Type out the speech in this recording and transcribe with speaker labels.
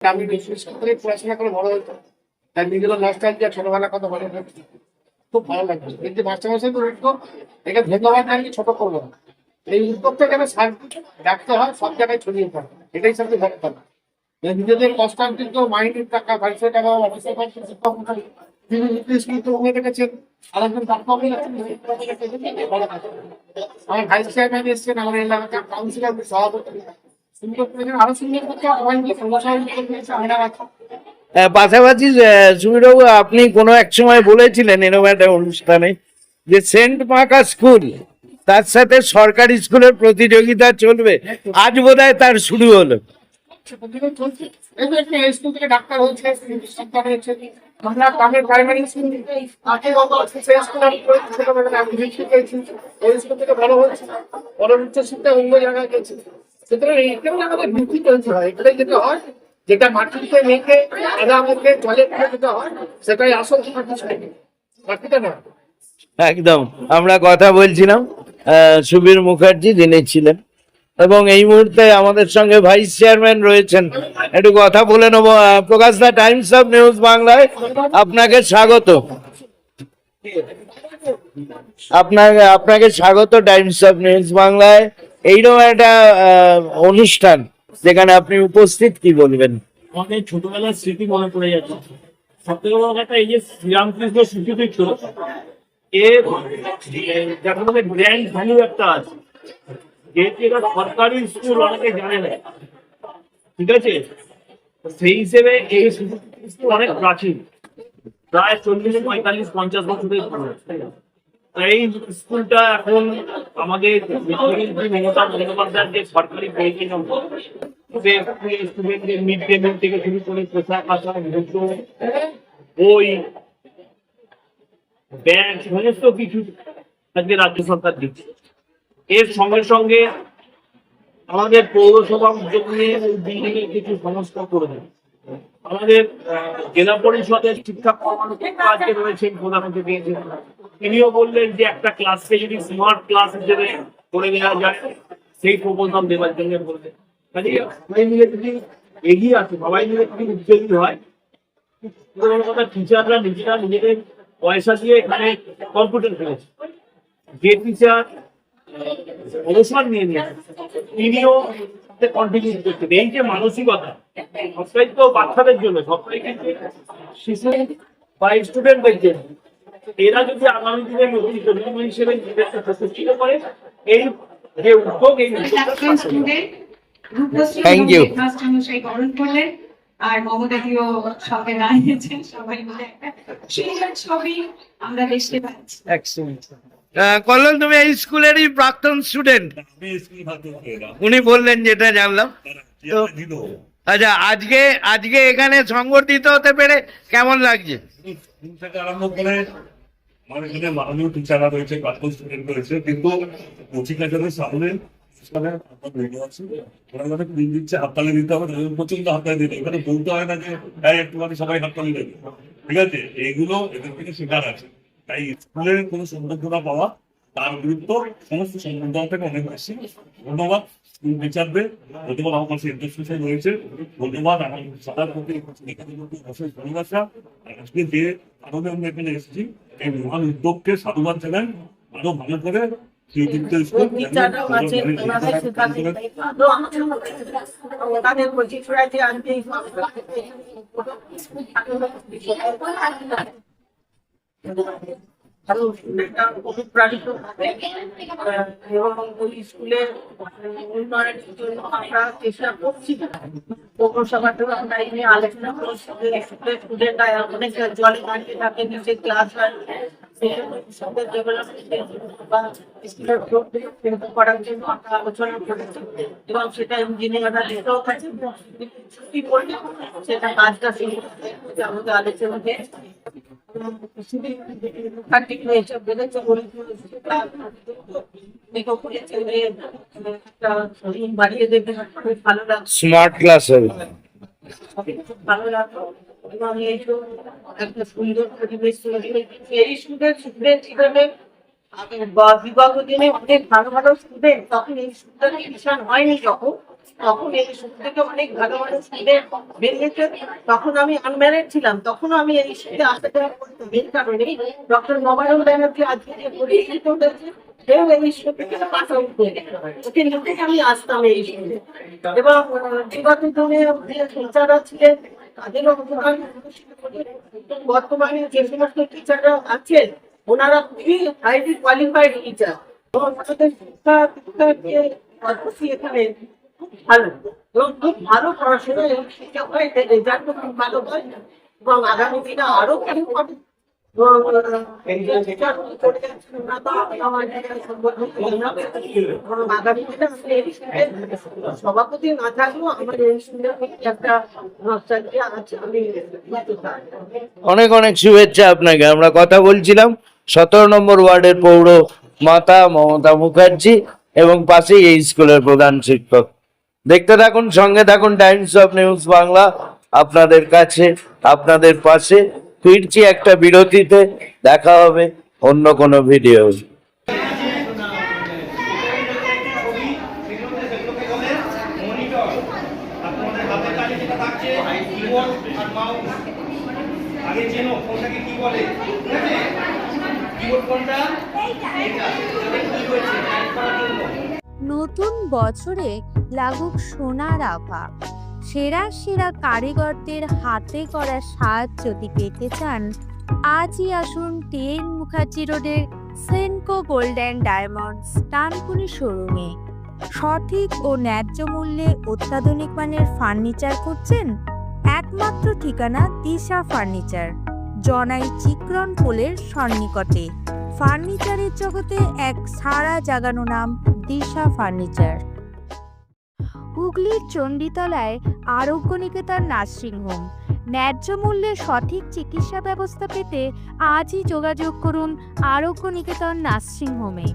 Speaker 1: আমি বিশেষ পড়াশোনা করে বড় হতো তার নিজেরও নস্টালজিয়া ছোটবেলা কত ভালো খুব ভালো লাগতো। কিন্তু মাস্টারমশাই তো উঠতো একে ধন্যবাদ জানিয়ে ছোট করব না। এই উদ্যোগটা যেন রাখতে হয়, সব জায়গায় ছড়িয়ে পড়ে। এটাই সবচেয়ে বড় কথা। নিজেদের কষ্টার্জিত মাইনের টাকা বাইশশো টাকা অফিসের তিনি নির্দেশ কিন্তু উনি রেখেছেন আরেকজন ডাক্তার। আমার ভাইস চেয়ারম্যান এসছেন, আমার এলাকার কাউন্সিলর সভাপতি।
Speaker 2: পাশাপাশি আহ, আপনি কোনো এক সময় বলেছিলেন এরকম একটা অনুষ্ঠানে যে সেন্ট মার্কা স্কুল তার সাথে সরকারি স্কুলের প্রতিযোগিতা চলবে। আজ বোধহয় তার শুরু হলো।
Speaker 1: প্রাইমারি যেটা মাটিতে মেখে জলে সেটাই আসল
Speaker 2: একদম। আমরা কথা বলছিলাম সুবীর মুখার্জি, যিনি ছিলেন। এবং এই মুহূর্তে আমাদের সঙ্গে ভাইস চেয়ারম্যান রয়েছেন। একটু কথা বলে নেব Prakash da, Times of News বাংলায় আপনাকে স্বাগত। আপনাকে আপনাকে স্বাগত টাইমস অফ নিউজ বাংলায়। এইরকম একটা অনুষ্ঠান যেখানে আপনি উপস্থিত কি বলবেন?
Speaker 3: আমাদের ছোটবেলার স্মৃতি মনে পড়ে যাচ্ছে। বড় কথা এই যে শ্রীরামকৃষ্ণ এর গ্র্যান্ড ভ্যালু একটা আছে, যেহেতু এটা সরকারি স্কুল অনেকে জানে না। ঠিক আছে? সেই হিসেবে এই অনেক প্রাচীন, প্রায় চল্লিশ, পঁয়তাল্লিশ, পঞ্চাশ বছরের তো এই স্কুলটা এখন আমাদের মমতা যে সরকারি স্টুডেন্টদের মিড ডে মিল থেকে শুরু করে পোশাক আশাক বই, ব্যাগ, সমস্ত কিছু আজকে রাজ্য সরকার দিচ্ছে। এর সঙ্গে সঙ্গে আমাদের পৌরসভা উদ্যোগ নিয়ে কিছু সংস্কার করে দেবে। আমাদের জেলা পরিষদের শিক্ষা আজকে রয়েছেন প্রধানমন্ত্রী দিয়েছেন। তিনিও বললেন যে একটা ক্লাসকে যদি স্মার্ট ক্লাস হিসেবে করে নেওয়া যায়, সেই প্রপোজাল দেওয়ার জন্য বললেন কাজে সবাই মিলে যদি এগিয়ে আসে, সবাই মিলে যদি উদ্যোগী হয় কথা টিচাররা নিজেরা নিজেদের পয়সা দিয়ে এখানে কম্পিউটার কিনেছে যে টিচার অবসর নিয়ে নিয়েছে, তিনিও কন্টিনিউ করছেন এই যে মানসিকতা সবটাই তো বাচ্চাদের জন্য সবটাই কিন্তু শিশু বা স্টুডেন্টদের জন্য। এরা যদি আগামী দিনে নতুন প্রজন্ম হিসেবে নিজেদেরকে প্রতিষ্ঠিত করে এই যে উদ্যোগ এই
Speaker 4: করলেন আর মমতাদিও সঙ্গে দাঁড়িয়েছেন সবাই মিলে। একটা সুন্দর ছবি আমরা দেখতে পাচ্ছি।
Speaker 2: কল্লোল তুমি এই স্কুলেরই প্রাক্তন স্টুডেন্ট উনি বললেন যেটা জানলাম। আচ্ছা আজকে আজকে এখানে সংগঠিত হতে পেরে কেমন লাগছে?
Speaker 5: আরম্ভ করে আমার এখানে মাননীয় টিচাররা রয়েছে প্রাক্তন স্টুডেন্ট রয়েছে কিন্তু কোচিং একাডেমির সামনে স্কুলে আপনার রেডিও আছে। ওরা দিন দিচ্ছে হাততালি দিতে হবে প্রচণ্ড হাততালি দিতে এখানে বলতে হয় না যে একটুখানি সবাই হাততালি দেবে। ঠিক আছে? এইগুলো এদের থেকে শেখার আছে। তাই স্কুলের কোনো সম্বর্ধনা পাওয়া। তার গুরুত্ব সমস্ত সম্বর্ধনা থেকে অনেক বেশি। ধন্যবাদ। স্কুল টিচারদের ধন্যবাদ আমার পাশে ইন্টারস্টেশন রয়েছে। ধন্যবাদ। আমার সবার প্রতি অশেষ ভালোবাসা। আজকে যে আনন্দে আমরা এখানে এসেছি এই মহান উদ্যোগকে সাধুবাদ জানান আরও ভালো করে
Speaker 6: তাদের বলছি ছোড়াতে আনতে অনুপ্রাণিত হবে এবং ওই স্কুলের উন্নয়নের জন্য আমরা চেষ্টা করছি পৌরসভাতেও আমরা এই আলোচনা করছি জলে থাকে নিচে ক্লাস হয় স্কুলের করার জন্য আলোচনা করেছি এবং সেটা ইঞ্জিনিয়াররা দেখেও থাকে ছুটি করলে সেটা কাজটা শুরু করতে আমাদের আলোচনা হয়েছে
Speaker 2: স্মার্ট ক্লাস
Speaker 6: ভালো লাগল এবং একটা দিনে অনেক ভালো ভালো স্টুডেন্ট তখন এই সুন্দর হয়নি যখন। তখন এই থেকে অনেক ভালো বেরিয়েছে তখন আমি আনম্যারিড ছিলাম। তখন আমি এই স্কুলে আসতে যাওয়া করতাম এই কারণে ডক্টর নবায়ন ব্যানার্জি আজকে যে পরিচিত হয়েছে ছিলেন তাদেরও অবদান বর্তমানে যে সমস্ত টিচাররা আছেন, ওনারা খুবই হাইলি কোয়ালিফাইড টিচার এবং আমাদের শিক্ষা দীক্ষার এখানে ভালো খুব ভালো পড়াশোনা এবং শিক্ষা হয় রেজাল্ট খুব ভালো হয় এবং আগামী দিনে আরও সভাপতি না থাকলেও
Speaker 2: অনেক অনেক শুভেচ্ছা আপনাকে। আমরা কথা বলছিলাম সতেরো নম্বর ওয়ার্ডের পৌর মাতা মমতা মুখার্জি এবং পাশেই এই স্কুলের প্রধান শিক্ষক। দেখতে থাকুন, সঙ্গে থাকুন টাইমস অফ নিউজ বাংলা, আপনাদের কাছে, আপনাদের পাশে। ফিরছি একটা বিরতিতে, দেখা হবে অন্য কোনো ভিডিও
Speaker 7: নতুন বছরে লাগুক সোনার আভা। সেরা সেরা কারিগরদের হাতে করা সাজ যদি পেতে চান, আজই আসুন টেন মুখার্জি রোডের Senco gold and diamonds Dankuni শোরুমে। সঠিক ও ন্যায্য মূল্যে অত্যাধুনিক মানের ফার্নিচার খুঁজছেন? একমাত্র ঠিকানা দিশা ফার্নিচার, জনাই চিক্রন পোলের সন্নিকটে। ফার্নিচারের জগতে এক সারা জাগানো নাম দিশা ফার্নিচার। হুগলির চণ্ডীতলায় আরোগ্য নিকেতন নার্সিংহোম। ন্যায্য মূল্যে সঠিক চিকিৎসা ব্যবস্থা পেতে আজই যোগাযোগ করুন আরোগ্য নিকেতন নার্সিং হোমে